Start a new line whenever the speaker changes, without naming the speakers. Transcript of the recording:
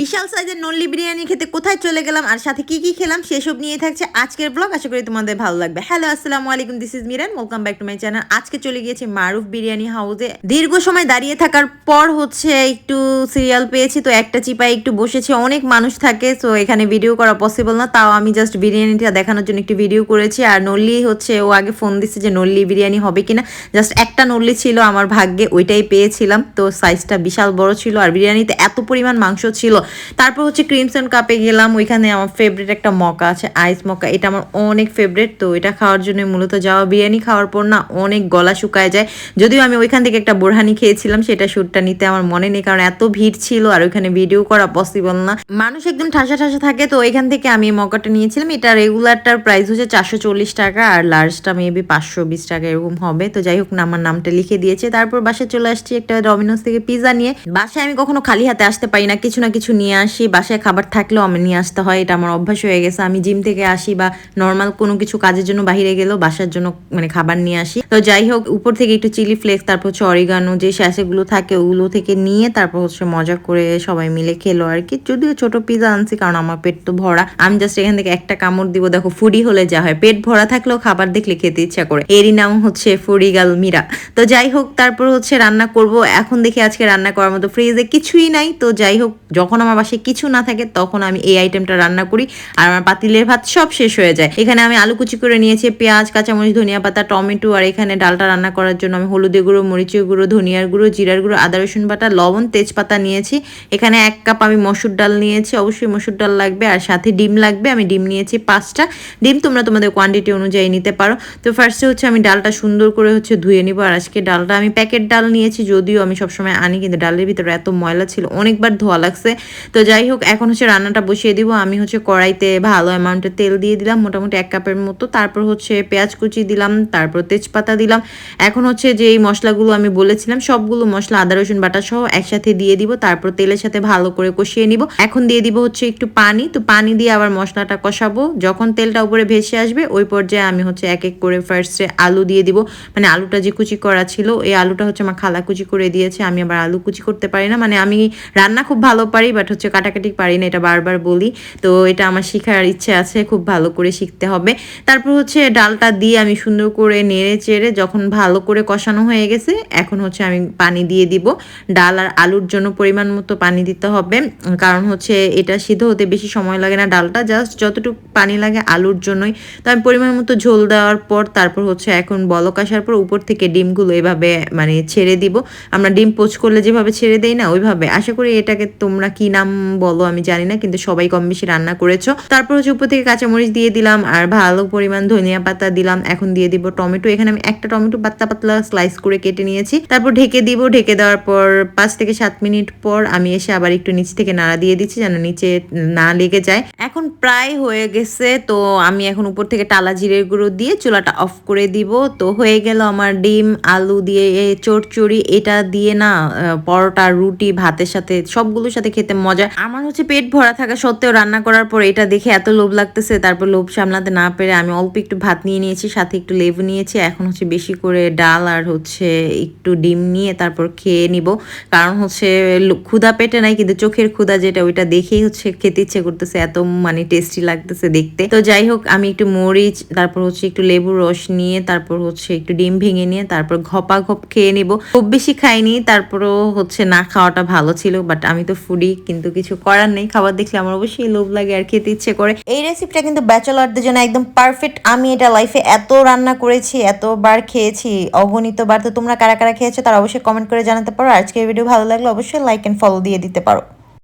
বিশাল সাইজের নল্লি বিরিয়ানি খেতে কোথায় চলে গেলাম আর সাথে কি কি খেলাম সেসব নিয়ে থাকছে আজকের ব্লগ। আশা করি তোমাদের ভালো লাগবে। হ্যালো আসসালামু আলাইকুম this is Miran welcome back to my channel আজকে চলে গিয়েছি মারুফ বিরিয়ানি হাউসে দীর্ঘ সময় দাঁড়িয়ে থাকার পর হচ্ছে একটু সিরিয়াল পেয়েছি, তো একটা চিপায় একটু বসেছি। অনেক মানুষ থাকে তো এখানে ভিডিও করা পসিবল না। তাও আমি জাস্ট বিরিয়ানিটা দেখানোর জন্য একটি ভিডিও করেছি। আর নল্লি হচ্ছে, ও আগে ফোন দিচ্ছে যে নল্লি বিরিয়ানি হবে কিনা। জাস্ট একটা নল্লি ছিল, আমার ভাগ্যে ওইটাই পেয়েছিলাম। তো সাইজটা বিশাল বড় ছিল, আর বিরিয়ানিতে এত পরিমাণ মাংস ছিল তারপর হচ্ছে ক্রিমসন কাপে গেলাম, ওইখানে আমার ফেভারিট একটা মকা আছে আইস মকা। এটা আমার অনেক ফেভারিট তো এটা খাওয়ার জন্য মূলত যাওয়া। বিরিয়ানি খাওয়ার পর না অনেক গলা শুকায় যায়। যদিও আমি ওইখান থেকে একটা বোরহানি খেয়েছিলাম, সেটা শ্যুটটা নিতে আমার মনে নেই, কারণ এত ভিড় ছিল আর ওইখানে ভিডিও করা পসিবল না। মানুষ একদম ঠাসা ঠাসা থাকে, তো ওইখান থেকে আমি মকাটা নিয়েছিলাম। এটা রেগুলারটার প্রাইস হচ্ছে চারশো চল্লিশ টাকা, আর লার্জটা মেবি পাঁচশো বিশ টাকা, এরকম হবে। তো যাই হোক না, আমার নামটা লিখে দিয়েছে। তারপর বাসায় চলে আসছি একটা ডমিনোস থেকে পিজা নিয়ে। বাসায় আমি কখনো খালি হাতে আসতে পারি না, কিছু না কিছু নিয়ে আসি, বাসায় খাবার থাকলেও আমি নিয়ে আসতে হয়, এটা আমার অভ্যাস হয়ে গেছে। আমি জিম থেকে আসি বা নর্মাল কোনো কিছু কাজের জন্য বাইরে গেলেও বাসার জন্য মানে খাবার নিয়ে আসি। তো যাই হোক, উপর থেকে একটু চিলি ফ্লেক্স তারপর হচ্ছে অরিগানো যে স্যাসেগুলো থাকে ওগুলো থেকে নিয়ে তারপর হচ্ছে মজা করে সবাই মিলে খেলো আর কি। যদিও ছোট পিজা আনছি কারণ আমার পেট তো ভরা। আমি জাস্ট এখান থেকে একটা কামড় দিব, দেখো ফুডি হলে যা হয়। পেট ভরা থাকলেও খাবার দেখলে খেতে ইচ্ছা করে। এরই নাম হচ্ছে ফুডিগাল মিরা তো যাই হোক, তারপর হচ্ছে রান্না করব। এখন দেখি আজকে রান্না করার মতো ফ্রিজে কিছুই নাই। তো যাই হোক, যখন আমার বাসায় কিছু না থাকে, তখন আমি এই আইটেমটা রান্না করি আর আমার পাতিলের ভাত সব শেষ হয়ে যায়। এখানে আমি আলু কুচি করে নিয়েছি, পেঁয়াজ, কাঁচামরিচ, ধনিয়া পাতা, টমেটো আর এখানে ডালটা রান্না করার জন্য আমি হলুদের গুঁড়ো, মরিচের গুঁড়ো, ধনিয়ার গুঁড়ো, জিরার গুঁড়ো, আদা, রসুন বাটা, লবণ, তেজপাতা নিয়েছি। এখানে এক কাপ আমি মসুর ডাল নিয়েছি, অবশ্যই মসুর ডাল লাগবে আর সাথে ডিম লাগবে। আমি ডিম নিয়েছি পাঁচটা। ডিম তোমরা তোমাদের কোয়ান্টিটি অনুযায়ী নিতে পারো। তো ফার্স্টে হচ্ছে আমি ডালটা সুন্দর করে হচ্ছে ধুয়ে নিব আর আজকে ডালটা আমি প্যাকেট ডাল নিয়েছি, যদিও আমি সবসময় আনি, কিন্তু ডালের ভিতরে এত ময়লা ছিল, অনেকবার ধোয়া লাগছে। তো যাই হোক, এখন হচ্ছে রান্নাটা বসিয়ে দিব। আমি হচ্ছে কড়াইতে ভালো অ্যামাউন্টের তেল দিয়ে দিলাম, মোটামুটি এক কাপের মতো। তারপর হচ্ছে পেঁয়াজ কুচি দিলাম, তারপর তেজপাতা দিলাম। এখন হচ্ছে যে এই মশলাগুলো আমি বলেছিলাম, সবগুলো মশলা, আদা, রসুন, বাটা সহ একসাথে দিয়ে দিব। তারপর তেলের সাথে ভালো করে কষিয়ে নিব। এখন দিয়ে দিব হচ্ছে একটু পানি। তো পানি দিয়ে আবার মশলাটা কষাবো। যখন তেলটা উপরে ভেসে আসবে, ওই পর্যায়ে আমি হচ্ছে এক এক করে ফার্স্টে আলু দিয়ে দিব। মানে আলুটা যে কুচি করা ছিল এই আলুটা হচ্ছে আমার খালা কুচি করে দিয়েছে। আমি আবার আলু কুচি করতে পারি না। মানে আমি রান্না খুব ভালো পারি বাট হচ্ছে কাটাকাটি পারি না, এটা বারবার বলি। তো এটা আমার শেখার ইচ্ছে আছে, খুব ভালো করে শিখতে হবে। তারপর হচ্ছে ডালটা দিয়ে আমি সুন্দর করে নেড়ে চেড়ে যখন ভালো করে কষানো হয়ে গেছে, এখন হচ্ছে আমি পানি দিয়ে দিব। ডাল আর আলুর জন্য পরিমাণ মতো পানি দিতে হবে। কারণ হচ্ছে এটা সিদ্ধ হতে বেশি সময় লাগে না ডালটা, জাস্ট যতটুকু পানি লাগে আলুর জন্যই। তো আমি পরিমাণ মতো ঝোল দেওয়ার পর তারপর হচ্ছে এখন বলক আসার পর উপর থেকে ডিমগুলো এভাবে মানে ছেড়ে দিব। আমরা ডিম পোচ করলে যেভাবে ছেড়ে দেই না, ওইভাবে। আশা করি এটাকে তোমরা কি নাম বলো আমি জানি না, কিন্তু সবাই কম বেশি রান্না করেছ। তারপর হচ্ছে উপর থেকে কাঁচামরিচ দিয়ে দিলাম আর ভালো পরিমাণ ধনিয়া পাতা দিলাম। এখন দিয়ে দিব টমেটো। এখানে আমি একটা টমেটো পাতলা পাতলা স্লাইস করে কেটে নিয়েছি। তারপর ঢেকে দিব। ঢেকে দেওয়ার পর পাঁচ থেকে সাত মিনিট পর আমি এসে আবার একটু নিচ থেকে নাড়া দিয়ে দিচ্ছি যেন নিচে না লেগে যায়। এখন প্রায় হয়ে গেছে, তো আমি এখন উপর থেকে টালা জিরের গুঁড়ো দিয়ে চুলাটা অফ করে দিব। তো হয়ে গেল আমার ডিম, আলু দিয়ে, এ চড়চড়ি এটা দিয়ে না পরোটা, রুটি, ভাতের সাথে সবগুলোর সাথে খেতে মজা। আমার হচ্ছে পেট ভরা থাকা সত্ত্বেও রান্না করার পর এটা দেখে এত লোভ লাগতেছে, তারপর লোভ সামলাতে না পেরে আমি অল্প একটু ভাত নিয়ে নিয়েছি, সাথে একটু লেবু নিয়েছি, এখন হচ্ছে বেশি করে ডাল আর হচ্ছে একটু ডিম নিয়ে তারপর খেয়ে নিব। কারণ হচ্ছে ক্ষুধা পেটে নাই, কিন্তু চোখের ক্ষুধা যেটা, ওইটা দেখেই হচ্ছে খেতে ইচ্ছে করতেছে, এত মানে টেস্টি লাগতেছে দেখতে। তো যাই হোক, আমি একটু মরিচ, তারপর হচ্ছে একটু লেবুর রস নিয়ে, তারপর হচ্ছে একটু ডিম ভেঙে নিয়ে, তারপর ঘপা ঘপ খেয়ে নিব। খুব বেশি খাইনি, তারপরও হচ্ছে না খাওয়াটা ভালো ছিল বাট আমি তো ফুডি কিন্তু কিছু করার নেই, খাবার দেখলে আমার অবশ্যই লোভ লাগে আর খেতে ইচ্ছে করে। এই রেসিপিটা কিন্তু ব্যাচেলারদের জন্য একদম পারফেক্ট আমি এটা লাইফে এত রান্না করেছি, এতবার খেয়েছি, অগণিত বার। তো তোমরা কারা কারা খেয়েছো তারা অবশ্যই কমেন্ট করে জানাতে পারো। আজকের ভিডিও ভালো লাগলে অবশ্যই লাইক অ্যান্ড ফলো দিয়ে দিতে পারো।